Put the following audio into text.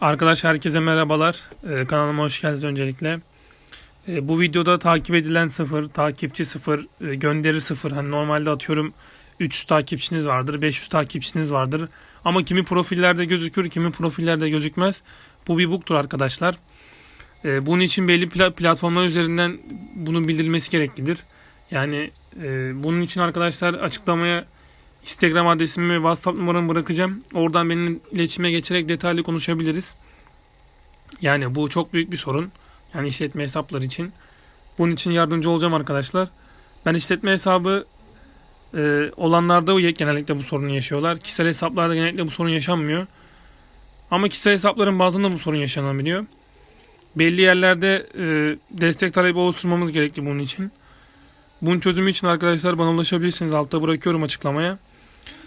Arkadaşlar herkese merhabalar. Ee, kanalıma hoş geldiniz öncelikle. Ee, bu videoda takip edilen sıfır, takipçi sıfır, e, gönderi sıfır. Hani normalde atıyorum 300 takipçiniz vardır, 500 takipçiniz vardır. Ama kimi profillerde gözükür, kimi profillerde gözükmez. Bu bir bug'tur arkadaşlar. Ee, bunun için belli pla- platformlar üzerinden bunun bildirilmesi gereklidir. Yani e, bunun için arkadaşlar açıklamaya Instagram adresimi ve WhatsApp numaramı bırakacağım. Oradan benimle iletişime geçerek detaylı konuşabiliriz. Yani bu çok büyük bir sorun. Yani işletme hesapları için. Bunun için yardımcı olacağım arkadaşlar. Ben işletme hesabı e, olanlarda genellikle bu sorunu yaşıyorlar. Kişisel hesaplarda genellikle bu sorun yaşanmıyor. Ama kişisel hesapların bazında bu sorun yaşanabiliyor. Belli yerlerde e, destek talebi oluşturmamız gerekli bunun için. Bunun çözümü için arkadaşlar bana ulaşabilirsiniz. Altta bırakıyorum açıklamaya.